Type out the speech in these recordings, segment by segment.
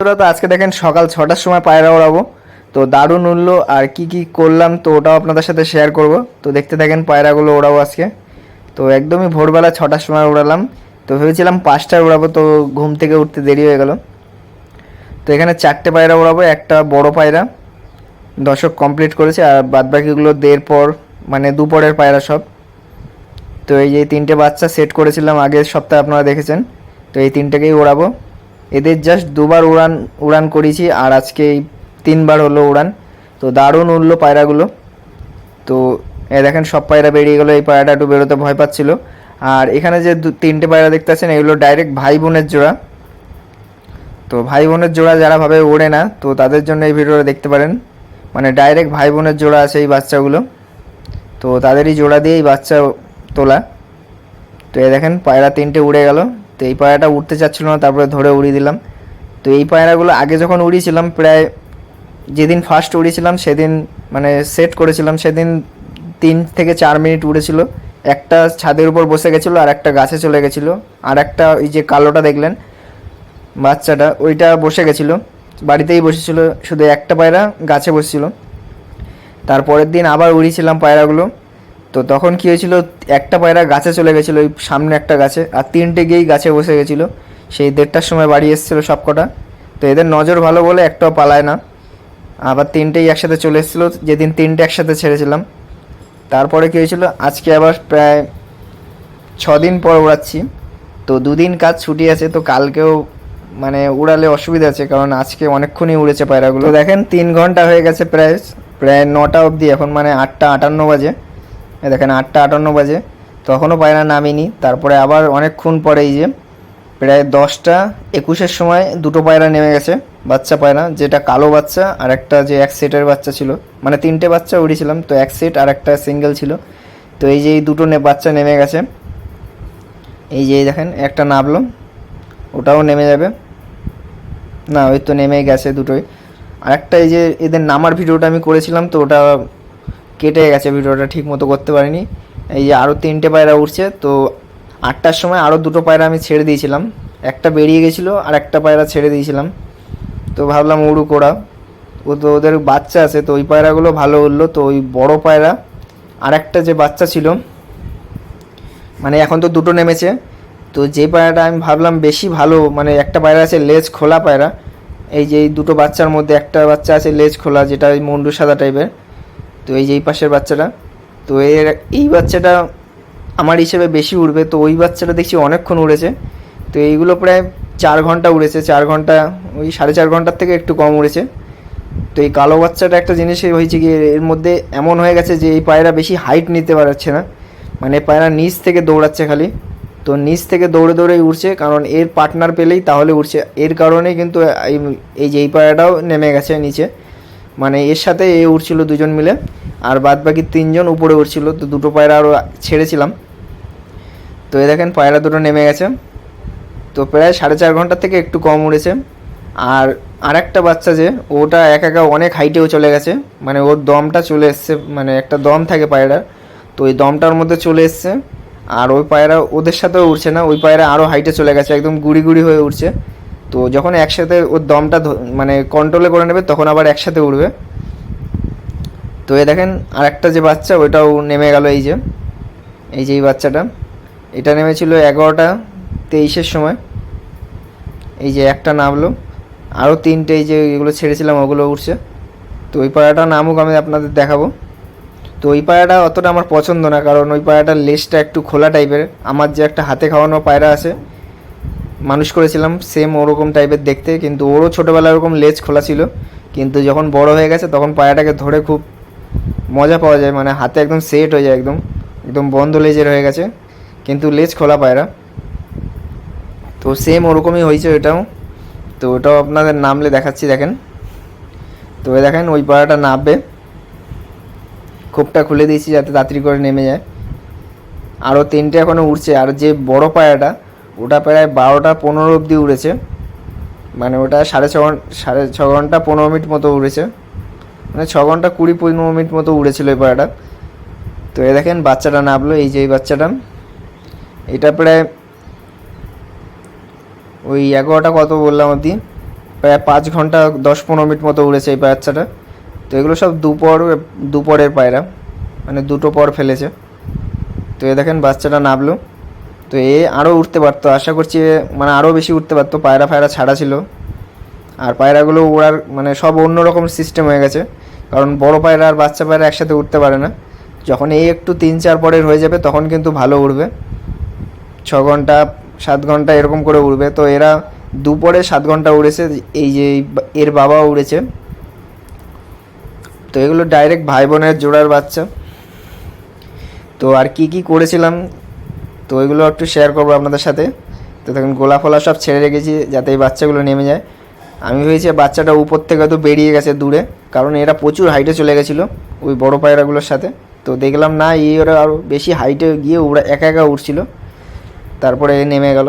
বন্ধুরা, তো আজকে দেখেন সকাল ছটার সময় পায়রা ওড়াবো। তো দারুণ উঠল আর কি কি করলাম, তো ওটাও আপনাদের সাথে শেয়ার করব। তো দেখতে থাকেন পায়রাগুলো ওড়াবো আজকে। তো একদমই ভোরবেলা ছটার সময় উড়ালাম তো ভেবেছিলাম পাঁচটায় উড়াবো তো ঘুম থেকে উঠতে দেরি হয়ে গেল। তো এখানে চারটে পায়রা ওড়াবো, একটা বড় পায়রা। দশক কমপ্লিট করেছে, আর বাদবাকিগুলো দেড় পর মানে দুপরের পায়রা সব। তো এই যে তিনটে বাচ্চা সেট করেছিলাম, আগের সপ্তাহে আপনারা দেখেছেন। তো এই তিনটেকেই ওড়াবো। এদের জাস্ট দুবার উড়ান উড়ান করেছি আর আজকে তিনবার হলো উড়ান। তো দারুণ উড়লো পায়রাগুলো। তো এ দেখেন সব পায়রা বেরিয়ে গেলো, এই পায়রাটা একটু বেরোতে ভয় পাচ্ছিল। আর এখানে যে দু, তিনটে পায়রা দেখতে পাচ্ছেন, এগুলো ডাইরেক্ট ভাই বোনের জোড়া। তো ভাই বোনের জোড়া যারা ভাবে ওড়ে না, তো তাদের জন্য এই ভিডিওটা দেখতে পারেন। মানে ডাইরেক্ট ভাই বোনের জোড়া আছে এই বাচ্চাগুলো। তো তাদেরই জোড়া দিয়ে এই বাচ্চা তোলা। তো এ দেখেন, পায়রা তিনটে উড়ে গেল। তো এই পায়রাটা উঠতে চাচ্ছিল না, তারপরে ধরে উড়িয়ে দিলাম। তো এই পায়রাগুলো আগে যখন উড়িয়েছিলাম, প্রায় যেদিন ফার্স্ট উড়িয়েছিলাম, সেদিন মানে সেট করেছিলাম, সেদিন তিন থেকে চার মিনিট উড়েছিল। একটা ছাদের উপর বসে গেছিল আর একটা গাছে চলে গেছিল। আর একটা ওই যে কালোটা দেখলেন, বাচ্চাটা, ওইটা বসে গেছিল। বাড়িতেই বসেছিল, শুধু একটা পায়রা গাছে বসেছিল। তারপরের দিন আবার উড়িয়েছিলাম পায়রাগুলো। তো তখন কী হয়েছিল, একটা পায়রা গাছে চলে গেছিল, ওই সামনে একটা গাছে, আর তিনটে গিয়েই গাছে বসে গেছিল। সেই দেড়টার সময় বাড়ি এসেছিল সব কটা তো এদের নজর ভালো বলে একটাও পালায় না। আবার তিনটেই একসাথে চলে এসেছিল, যেদিন তিনটে একসাথে ছেড়েছিলাম। তারপরে কী হয়েছিল, আজকে আবার প্রায় ছ দিন পর উড়াচ্ছি। তো দুদিন কাজ ছুটি আছে, তো কালকেও মানে উড়ালে অসুবিধা আছে, কারণ আজকে অনেকক্ষণই উড়েছে পায়রাগুলো। দেখেন, তিন ঘণ্টা হয়ে গেছে প্রায় প্রায় নটা অবধি, এখন মানে আটটা আটান্ন বাজে। দেখেন আটটা আটান্ন বাজে তখনও পায়রা নামিনি। তারপরে আবার অনেকক্ষণ পরে এই যে প্রায় দশটা একুশের সময় দুটো পায়রা নেমে গেছে, বাচ্চা পায়রা, যেটা কালো বাচ্চা আর একটা যে এক সেটের বাচ্চা ছিল। মানে তিনটে বাচ্চা উড়িয়েছিলাম তো এক সেট আর একটা সিঙ্গেল ছিল। তো এই যে এই দুটো বাচ্চা নেমে গেছে। এই যে দেখেন, একটা নামলো, ওটাও নেমে যাবে। না, ওই তো নেমেই গেছে দুটোই। আরেকটা এই যে এদের নামার ভিডিওটা আমি করেছিলাম, তো ওটা কেটে গেছে, ভিডিওটা ঠিক মতো করতে পারিনি। এই যে আরও তিনটে পায়রা উঠছে তো আটটার সময় আরও দুটো পায়রা আমি ছেড়ে দিয়েছিলাম। একটা বেরিয়ে গেছিল আর একটা পায়রা ছেড়ে দিয়েছিলাম। তো ভাবলাম উড়ুক ওরা। ও তো ওদের বাচ্চা আছে, তো ওই পায়রাগুলো ভালো উঠল তো ওই বড় পায়রা আর একটা যে বাচ্চা ছিল মানে এখন তো দুটো নেমেছে। তো যে পায়রাটা আমি ভাবলাম বেশি ভালো মানে একটা পায়রা আছে লেজ খোলা পায়রা। এই যে এই দুটো বাচ্চার মধ্যে একটা বাচ্চা আছে লেজ খোলা, যেটা ওই মুন্ডু সাদা টাইপের তো এই যে এই পাশের বাচ্চাটা, তো এর এই বাচ্চাটা আমার হিসেবে বেশি উড়বে। তো ওই বাচ্চাটা দেখছি অনেকক্ষণ উড়েছে। তো এইগুলো প্রায় চার ঘণ্টা উড়েছে। চার ঘণ্টা, ওই সাড়ে চার ঘণ্টার থেকে একটু কম উড়েছে। তো এই কালো বাচ্চাটা একটা জিনিস হয়েছে কি এর মধ্যে এমন হয়ে গেছে যে এই পায়রা বেশি হাইট নিতে পারছে না। মানে পায়রা নিচ থেকে দৌড়াচ্ছে খালি। তো নিচ থেকে দৌড়ে দৌড়েই উঠছে কারণ এর পার্টনার পেলেই তাহলে উঠছে এর কারণেই কিন্তু এই যে এই পায়রাটাও নেমে গেছে নিচে। মানে এর সাথে এ উঠছিল দুজন মিলে, আর বাদ বাকি তিনজন উপরে উঠছিল তো দুটো পায়রা আরও ছেড়েছিলাম। তো এ দেখেন, পায়রা দুটো নেমে গেছে। তো প্রায় সাড়ে চার ঘণ্টা থেকে একটু কম উড়েছে। আর আরেকটা বাচ্চা যে, ওটা একা একা অনেক হাইটেও চলে গেছে। মানে ওর দমটা চলে এসছে মানে একটা দম থাকে পায়রার। তো ওই দমটার মধ্যে চলে এসছে। আর ওই পায়রা ওদের সাথেও উঠছে না, ওই পায়রা আরও হাইটে চলে গেছে, একদম গুড়ি গুড়ি হয়ে উঠছে তো যখন একসাথে ওর দমটা মানে কন্ট্রোলে করে নেবে, তখন আবার একসাথে উঠবে তো এ দেখেন আর একটা যে বাচ্চা, ওইটাও নেমে গেল এই যে। এই যে এই বাচ্চাটা। এটা নেমেছিল এগারোটা তেইশের সময়। এই যে একটা নামলো। আরও তিনটে এই যে এগুলো ছেড়েছিলাম, ওগুলো উঠছে তো ওই পায়রাটা নামুক, আমি আপনাদের দেখাবো। তো ওই পায়রাটা অতটা আমার পছন্দ না, কারণ ওই পায়রাটার লেজটা একটু খোলা টাইপের আমার যে একটা হাতে খাওয়ানো পায়রা আছে মানুষ করেছিলাম সেম ওরকম টাইপের দেখতে, কিন্তু ওরও ছোটোবেলায় ওরকম লেজ খোলা ছিল। কিন্তু যখন বড় হয়ে গেছে, তখন পায়াটাকে ধরে খুব মজা পাওয়া যায় মানে হাতে একদম সেট হয়ে যায় একদম একদম বন্ধ লেজের হয়ে গেছে, কিন্তু লেজ খোলা পায়রা। তো সেম ওরকমই হয়েছে ওটাও তো ওটাও আপনাদের নামলে দেখাচ্ছি, দেখেন। তো দেখেন, ওই পায়রাটা নামবে। খোপটা খুলে দিয়েছি যাতে তাড়াতাড়ি করে নেমে যায়। আরও তিনটে এখনও উড়ছে, আর যে বড় পায়রাটা ওটা প্রায় বারোটা পনেরো অবধি উড়েছে। মানে ওটা সাড়ে ছ ঘণ্টা সাড়ে ছ ঘণ্টা পনেরো মিনিট মতো উড়েছে। মানে ছ ঘণ্টা কুড়ি পনেরো মিনিট মতো উড়েছিল এই পায়রাটা তো এ দেখেন বাচ্চাটা নামলো, এই যে এই বাচ্চাটা। এটা প্রায় ওই এগারোটা কত বললাম অবধি? প্রায় পাঁচ ঘণ্টা দশ পনেরো মিনিট মতো উড়েছে এই বাচ্চাটা। তো এগুলো সব দুপর, দুপরের পায়রা। মানে দুটো পর ফেলেছে। তো এ দেখেন বাচ্চাটা নামলো। তো এ আরও উঠতে পারতো, আশা করছি মানে আরও বেশি উঠতে পারতো, পায়রা ফায়রা ছাড়া ছিল। আর পায়রাগুলো ওড়ার মানে সব অন্য রকম সিস্টেম হয়ে গেছে, কারণ বড় পায়রা আর বাচ্চা পায়রা একসাথে উঠতে পারে না। যখন এই একটু তিন চার পরের হয়ে যাবে, তখন কিন্তু ভালো উড়বে। ছ ঘণ্টা, সাত ঘণ্টা এরকম করে উড়বে। তো এরা দুপুরে সাত ঘণ্টা উড়েছে, এই যে এর বাবাও উড়েছে। তো এগুলো ডাইরেক্ট ভাই বোনের জোড়ার বাচ্চা। তো আর কি কি করেছিলাম তো ওইগুলো একটু শেয়ার করব আপনাদের সাথে। তো দেখুন গোলা ফোলা সব ছেড়ে রেখেছি যাতে এই বাচ্চাগুলো নেমে যায়। আমি ভেবেছি বাচ্চাটা উপর থেকে হয়তো বেরিয়ে গেছে দূরে, কারণ এরা প্রচুর হাইটে চলে গেছিল ওই বড় পায়রাগুলোর সাথে। তো দেখলাম, না, এই ওরা আরও বেশি হাইটে গিয়ে উড়া একা একা উঠছিল তারপরে নেমে গেল।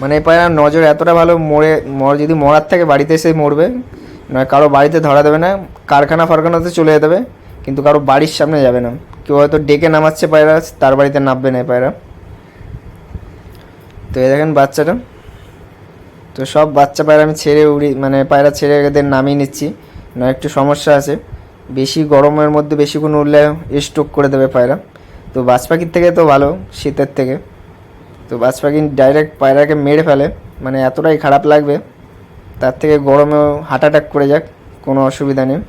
মানে পায়রা নজর এতটা ভালো, মরে, মর, যদি মরার থাকে বাড়িতে এসে মরবে, নয় কারও বাড়িতে ধরা দেবে না, কারখানা ফারখানাতে চলে যেতে হবে, কিন্তু কারও বাড়ির সামনে যাবে না। কেউ হয়তো ডেকে নামাচ্ছে পায়রা, তার বাড়িতে নামবে না পায়রা। তো এই দেখেন বাচ্চাটা। তো সব বাচ্চা পায়রা আমি ছেড়ে উড়ি মানে পায়রা ছেড়ে এদের নামিয়ে নিচ্ছি। না, একটু সমস্যা আছে। বেশি গরমের মধ্যে বেশিক্ষণ উড়লে স্ট্রোক করে দেবে পায়রা। তো বাজ পাখির থেকে তো ভালো, শীতের থেকে। তো বাজ পাখি ডাইরেক্ট পায়রাকে মেরে ফেলে মানে এতটাই খারাপ লাগবে। তার থেকে গরমেও হার্ট অ্যাটাক করে যাক, কোনো অসুবিধা নেই।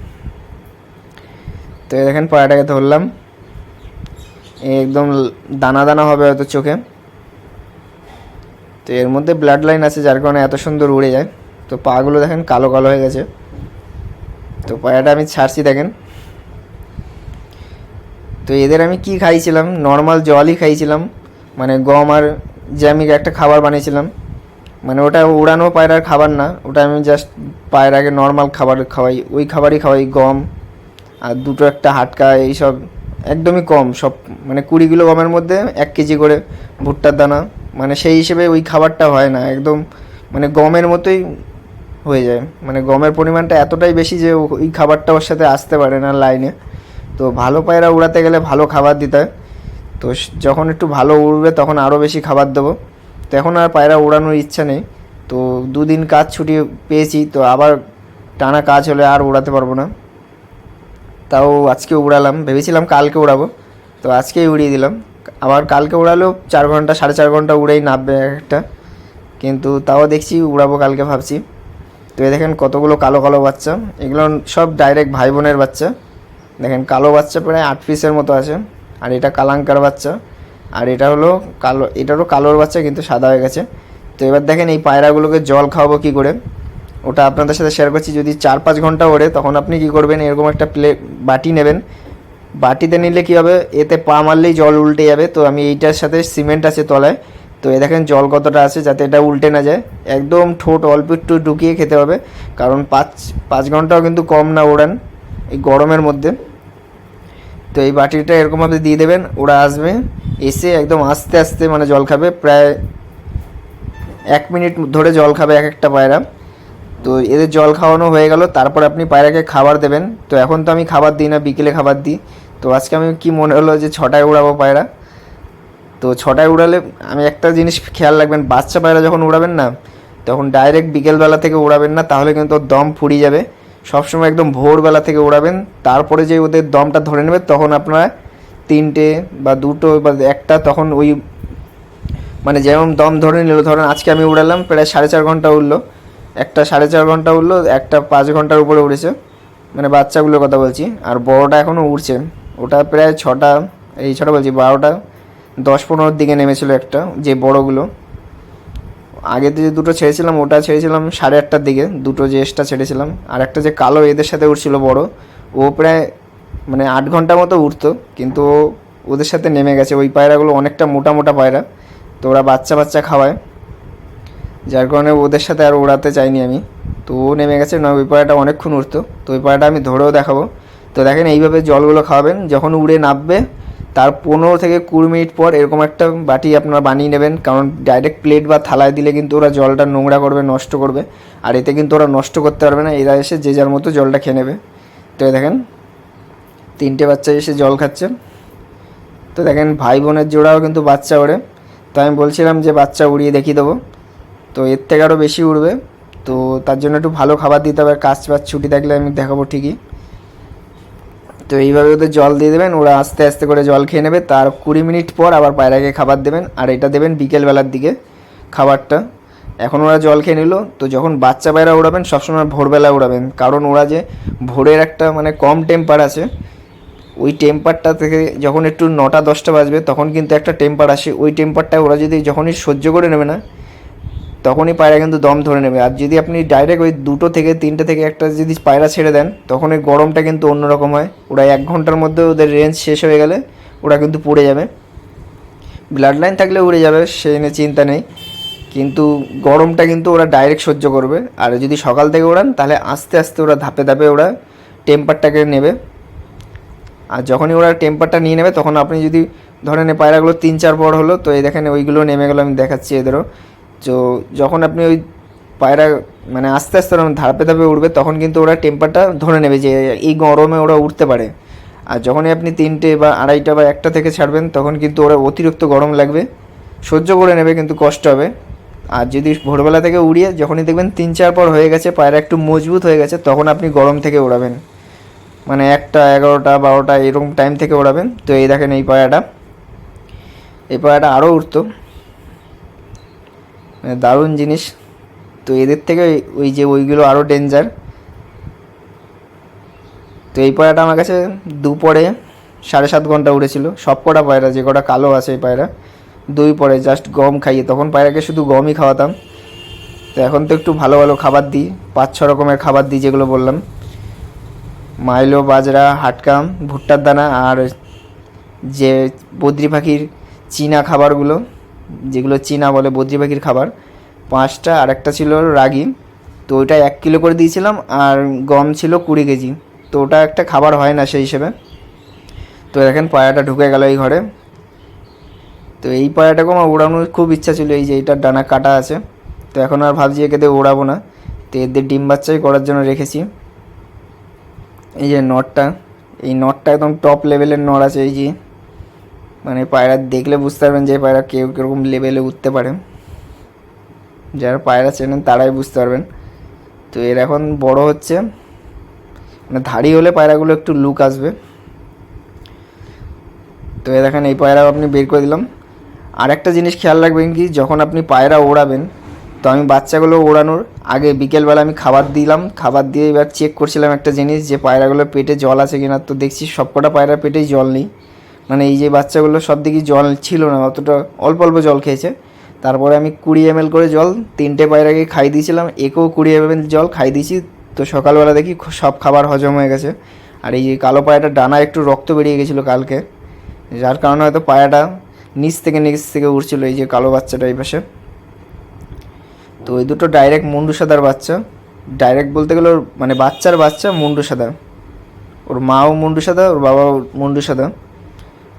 তো দেখেন পায়রাটাকে ধরলাম। একদম দানা দানা হবে হয়তো চোখে। তো এর মধ্যে ব্লাড লাইন আছে, যার কারণে এত সুন্দর উড়ে যায়। তো পাগুলো দেখেন কালো কালো হয়ে গেছে। তো পায়রাটা আমি ছাড়ছি দেখেন। তো এদের আমি কি খাইছিলাম? নর্মাল জলই খাইছিলাম। মানে গম আর জ্যামিক একটা খাবার বানিয়েছিলাম। মানে ওটা উড়ানো পায়রার খাবার না, ওটা আমি জাস্ট পায়রাকে নর্মাল খাবার খাওয়াই। ওই খাবারই খাওয়াই, গম আর দুটো একটা হাটকা এইসব একদমই কম, সব মানে কুড়ি কিলো গমের মধ্যে এক কেজি করে ভুট্টার দানা মানে সেই হিসেবে ওই খাবারটা হয় না, একদম মানে গমের মতোই হয়ে যায়। মানে গমের পরিমাণটা এতটাই বেশি যে ওই খাবারটা ওর সাথে আসতে পারে না লাইনে। তো ভালো পায়রা উড়াতে গেলে ভালো খাবার দিতে হয়। তো যখন একটু ভালো উড়বে তখন আরও বেশি খাবার দেবো। তো এখন আর পায়রা উড়ানোর ইচ্ছা নেই। তো দুদিন কাজ ছুটি পেয়েছি, তো আবার টানা কাজ হলে আর উড়াতে পারব না। তাও আজকে উড়ালাম। ভেবেছিলাম কালকে উড়াবো। তো আজকেই উড়িয়ে দিলাম। আবার কালকে উড়ালেও চার ঘণ্টা, সাড়ে চার ঘণ্টা উড়েই নামবে একটা। কিন্তু তাও দেখছি উড়াবো কালকে ভাবছি। তো এই দেখেন কতগুলো কালো কালো বাচ্চা। এগুলো সব ডাইরেক্ট ভাই বোনের বাচ্চা। দেখেন কালো বাচ্চা প্রায় আট পিসের মতো আছে। আর এটা কালাঙ্কার বাচ্চা। আর এটা হলো কালো, এটারও কালোর বাচ্চা কিন্তু সাদা হয়ে গেছে। তো এবার দেখেন এই পায়রাগুলোকে জল খাওয়াবো কী করে? ওটা আপনাদের সাথে শেয়ার করছি। যদি চার পাঁচ ঘণ্টা ওড়ে, তখন আপনি কি করবেন? এরকম একটা প্লেট বাটি নেবেন। বাটিতে নিলে কী হবে? এতে পা মারলেই জল উল্টে যাবে। তো আমি এইটার সাথে সিমেন্ট আছে তলায়। তো এ দেখেন জল কতটা আছে, যাতে এটা উল্টে না যায়। একদম ঠোঁট অল্প একটু ঢুকিয়ে খেতে হবে। কারণ পাঁচ পাঁচ ঘন্টাও কিন্তু কম না ওড়ান এই গরমের মধ্যে। তো এই বাটিটা এরকমভাবে দিয়ে দেবেন, ওরা আসবে, এসে একদম আস্তে আস্তে মানে জল খাবে। প্রায় এক মিনিট ধরে জল খাবে এক একটা পায়রা। তো এদের জল খাওয়ানো হয়ে গেল, তারপর আপনি পায়রাকে খাবার দেবেন। তো এখন তো আমি খাবার দিই না, বিকেলে খাবার দিই। তো আজকে আমি কি মনে হলো যে ছটায় উড়াবো পায়রা? তো ছটায় উড়ালে আমি একটা জিনিস খেয়াল রাখবেন, বাচ্চা পায়রা যখন উড়াবেন না, তখন ডাইরেক্ট বিকেলবেলা থেকে উড়াবেন না, তাহলে কিন্তু ওর দম ফুরিয়ে যাবে। সবসময় একদম ভোরবেলা থেকে উড়াবেন, তারপরে যে ওদের দমটা ধরে নেবে, তখন আপনারা তিনটে বা দুটো বা একটা তখন ওই মানে যেমন দম ধরে নিল, ধরেন আজকে আমি উড়ালাম, প্রায় সাড়ে চার ঘণ্টা উঠল একটা সাড়ে চার ঘণ্টা উঠল, একটা পাঁচ ঘণ্টার উপরে উড়েছে মানে বাচ্চাগুলোর কথা বলছি, আর বড়টা এখনও উড়ছে ওটা প্রায় ছটা, এই ছটা বলছি, বারোটা, দশ পনেরোর দিকে নেমেছিল একটা, যে বড়গুলো। আগে তো যে দুটো ছেড়েছিলাম, ওটা ছেড়েছিলাম সাড়ে আটটার দিকে, দুটো যে এক্সট্রা ছেড়েছিলাম। আর একটা যে কালো এদের সাথে উঠছিল বড়, ও প্রায় মানে আট ঘণ্টা মতো উঠতো, কিন্তু ওদের সাথে নেমে গেছে। ওই পায়রাগুলো অনেকটা মোটা মোটা পায়রা, তো ওরা বাচ্চা বাচ্চা খাওয়ায়। যার কারণে ওদের সাথে আর ওড়াতে চাইনি আমি। তো ও নেমে গেছে, না, ওই পাড়াটা অনেকক্ষণ উঠতো তো ওই পাড়াটা আমি ধরেও দেখাবো। তো দেখেন, এইভাবে জলগুলো খাওয়াবেন, যখন উড়ে নামবে, তার পনেরো থেকে কুড়ি মিনিট পর এরকম একটা বাটি আপনারা বানিয়ে নেবেন। কারণ ডাইরেক্ট প্লেট বা থালায় দিলে কিন্তু ওরা জলটা নোংরা করবে, নষ্ট করবে। আর এতে কিন্তু ওরা নষ্ট করতে পারবে না। এরা এসে যে যার মতো জলটা খেয়ে নেবে। তো দেখেন, তিনটে বাচ্চা এসে জল খাচ্ছে। তো দেখেন, ভাই বোনের জোড়াও কিন্তু বাচ্চা ওড়ে। তো আমি বলছিলাম যে বাচ্চা উড়িয়ে দেখিয়ে দেবো। তো এর থেকে আরও বেশি উড়বে। তো তার জন্য একটু ভালো খাবার দিতে হবে, কাজ বাজ ছুটি থাকলে আমি দেখাবো ঠিকই। তো এইভাবে ওদের জল দিয়ে দেবেন, ওরা আস্তে আস্তে করে জল খেয়ে নেবে। তার কুড়ি মিনিট পর আবার পায়রাকে খাবার দেবেন। আর এটা দেবেন বিকেলবেলার দিকে খাবারটা। এখন ওরা জল খেয়ে নিল। তো যখন বাচ্চা পায়রা উড়াবেন, সবসময় ভোরবেলা উড়াবেন। কারণ ওরা যে ভোরের একটা মানে কম টেম্পার আছে, ওই টেম্পারটা থেকে যখন একটু নটা দশটা বাজবে, তখন কিন্তু একটা টেম্পার আসে। ওই টেম্পারটা ওরা যদি যখনই সহ্য করে নেবে না তখনই পায়রা কিন্তু দম ধরে নেবে। আর যদি আপনি ডাইরেক্ট ওই দুটো থেকে, তিনটে থেকে একটা যদি পায়রা ছেড়ে দেন, তখন ওই গরমটা কিন্তু অন্যরকম হয়। ওরা এক ঘণ্টার মধ্যে ওদের রেঞ্জ শেষ হয়ে গেলে ওরা কিন্তু পড়ে যাবে। ব্লাড লাইন থাকলে উড়ে যাবে, সে নিয়ে চিন্তা নেই। কিন্তু গরমটা কিন্তু ওরা ডাইরেক্ট সহ্য করবে। আর যদি সকাল থেকে ওড়ান, তাহলে আস্তে আস্তে ওরা ধাপে ধাপে ওরা টেম্পারটাকে নেবে। আর যখনই ওরা টেম্পারটা নিয়ে নেবে, তখন আপনি যদি ধরেন পায়রাগুলো তিন চার পর হলো, তো এই দেখেন ওইগুলো নেমে গেলো, আমি দেখাচ্ছি এদেরও। তো যখন আপনি ওই পায়রা মানে আস্তে আস্তে ওরা ধাপে ধাপে উঠবে তখন কিন্তু ওরা টেম্পারটা ধরে নেবে যে এই গরমে ওরা উঠতে পারে। আর যখনই আপনি তিনটে বা আড়াইটা বা একটা থেকে ছাড়বেন, তখন কিন্তু ওরা অতিরিক্ত গরম লাগবে, সহ্য করে নেবে, কিন্তু কষ্ট হবে। আর যদি ভোরবেলা থেকে উড়িয়ে যখনই দেখবেন তিন চার পর হয়ে গেছে, পায়রা একটু মজবুত হয়ে গেছে, তখন আপনি গরম থেকে উড়াবেন মানে একটা এগারোটা, বারোটা এরকম টাইম থেকে ওড়াবেন। তো এই দেখেন এই পায়রাটা। এই পায়রাটা আরও উঠতো দারুণ জিনিস। তো এদের থেকে ওই- ওই যে ওইগুলো আরও ডেঞ্জার তো এই পায়রাটা আমার কাছে দুপরে সাড়ে সাত ঘণ্টা উড়েছিল সব কটা পায়রা, যে কটা কালো আছে এই পায়রা, দুই পরে জাস্ট গম খাইয়ে, তখন পায়রাকে শুধু গমই খাওয়াতাম। তো এখন তো একটু ভালো ভালো খাবার দিই, পাঁচ ছ রকমের খাবার দিই যেগুলো বললাম। মাইলো, বাজরা হাটকাম ভুট্টার দানা আর যে বদ্রি পাখির চীনা খাবারগুলো। যেগুলো চীনা বলে বদ্রি পাখির খাবার, পাঁচটা আর একটা ছিল রাগি, তো ওইটা এক কিলো করে দিয়েছিলাম আর গম ছিল কুড়ি কেজি, তো ওটা একটা খাবার হয় না সেই হিসেবে। তো দেখেন পায়রাটা ঢুকে গেল এই ঘরে। তো এই পায়রাটাকে আমার ওড়ানোর খুব ইচ্ছা ছিল, এই যে এইটার ডানা কাটা আছে। তো এখন আর ভাবছি একে দিয়ে ওড়াবো না। তো এদের ডিম বাচ্চাই করার জন্য রেখেছি। এই যে নটটা, এই নটটা একদম টপ লেভেলের নট আছে, এই যে মানে পায়রা দেখলে বুঝতে পারবেন যে পায়রা কেউ কীরকম লেভেলে উঠতে পারে। যারা পায়রা চেনেন তারাই বুঝতে পারবেন। তো এর এখন বড় হচ্ছে মানে ধাড়ি হলে পায়রাগুলো একটু লুক আসবে। তো এ দেখেন এই পায়রা আপনি বের করে দিলাম। আর একটা জিনিস খেয়াল রাখবেন কি, যখন আপনি পায়রা ওড়াবেন, তো আমি বাচ্চাগুলো ওড়ানোর আগে বিকেলবেলা আমি খাবার দিলাম। খাবার দিয়ে এবার চেক করছিলাম একটা জিনিস যে পায়রাগুলোর পেটে জল আছে কিনা। তো দেখছি সবকটা পায়রার পেটেই জল নেই। মানে এই যে বাচ্চাগুলো সব দিকেই জল ছিল না, অতটা অল্প অল্প জল খেয়েছে। তারপরে আমি কুড়ি এম করে জল তিনটে পায়রাকে খাই দিয়েছিলাম, একেও কুড়ি এম জল খাই দিয়েছি। তো সকালবেলা দেখি সব খাবার হজম হয়ে গেছে। আর এই যে কালো পায়রাটার ডানা একটু রক্ত বেরিয়ে গেছিল কালকে, যার কারণে হয়তো পায়রাটা নিচ থেকে নিচ থেকে উঠছিল এই যে কালো বাচ্চাটা এই পাশে। তো ওই দুটো ডাইরেক্ট মুন্ডু সাদার বাচ্চা। ডাইরেক্ট বলতে গেলে ওর মানে বাচ্চার বাচ্চা মুন্ডু সাদা। ওর মাও মুন্ডু সাদা, ওর বাবাও মুন্ডু সাদা।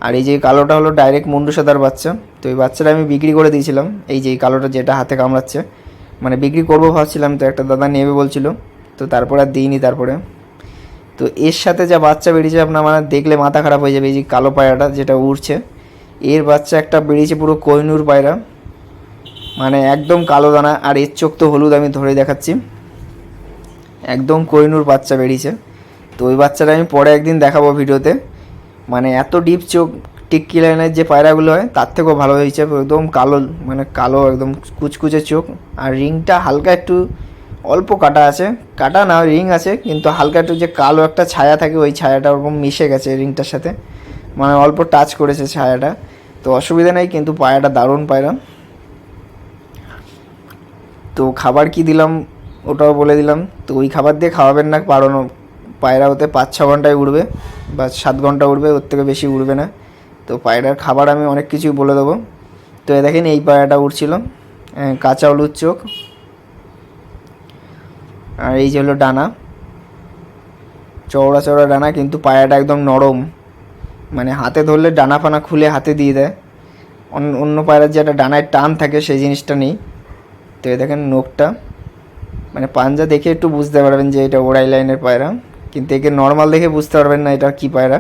আর এই যে কালোটা হলো ডাইরেক্ট মুন্ডু সাদার বাচ্চা, তো এই বাচ্চাটা আমি বিক্রি করে দিয়েছিলাম। এই যে কালোটা যেটা হাতে কামড়াচ্ছে মানে বিক্রি করব ভাবছিলাম, তো একটা দাদা নেবে বলছিল, তো তারপরে আর দিইনি তারপরে। তো এর সাথে যা বাচ্চা বেরিয়েছে আপনার মানে দেখলে মাথা খারাপ হয়ে যাবে, এই যে কালো পায়রাটা যেটা উড়ছে। এর বাচ্চা একটা বেরিয়েছে পুরো কোহিনুর পায়রা মানে একদম কালো দানা, আর এর চোখ তো হলুদ আমি ধরে দেখাচ্ছি। একদম কোহিনুর বাচ্চা বেরিয়েছে। তো ওই বাচ্চাটা আমি পরে একদিন দেখাবো ভিডিওতে। মানে এত ডিপ চোখ টিক্কি লাইনের যে পায়রাগুলো হয়, তার থেকেও ভালো হয়েছে একদম কালো মানে কালো, একদম কুচকুচে চোখ। আর রিংটা হালকা একটু অল্প কাটা আছে, কাটা না, রিং আছে, কিন্তু হালকা একটু যে কালো একটা ছায়া থাকে, ওই ছায়াটা ওরকম মিশে গেছে রিংটার সাথে। মানে অল্প টাচ করেছে ছায়াটা। তো অসুবিধা নেই, কিন্তু পায়রাটা দারুণ পায়রা। তো খাবার কি দিলাম, ওটাও বলে দিলাম। তো ওই খাবার দিয়ে খাওয়াবেন না, কারণ পায়রা ওতে পাঁচ ছ ঘন্টায় উঠবে বা সাত ঘণ্টা উঠবে ওর থেকে বেশি উঠবে না। তো পায়রার খাবার আমি অনেক কিছুই বলে দেবো। তো এ দেখেন, এই পায়রাটা উঠছিল কাঁচা হলুদ চোখ। আর এই যে হলো ডানা। চওড়া চওড়া ডানা, কিন্তু পায়রাটা একদম নরম। মানে হাতে ধরলে ডানা ফানা খুলে হাতে দিয়ে দেয়। অন্য পায়রার যে একটা ডানায় টান থাকে, সেই জিনিসটা নেই। তো দেখেন নোকটা মানে পাঞ্জা দেখে একটু বুঝতে পারবেন যে এটা ওড়াই লাইনের পায়রা। কিন্তু একে নর্মাল দেখে বুঝতে পারবেন না এটা কি পায়রা।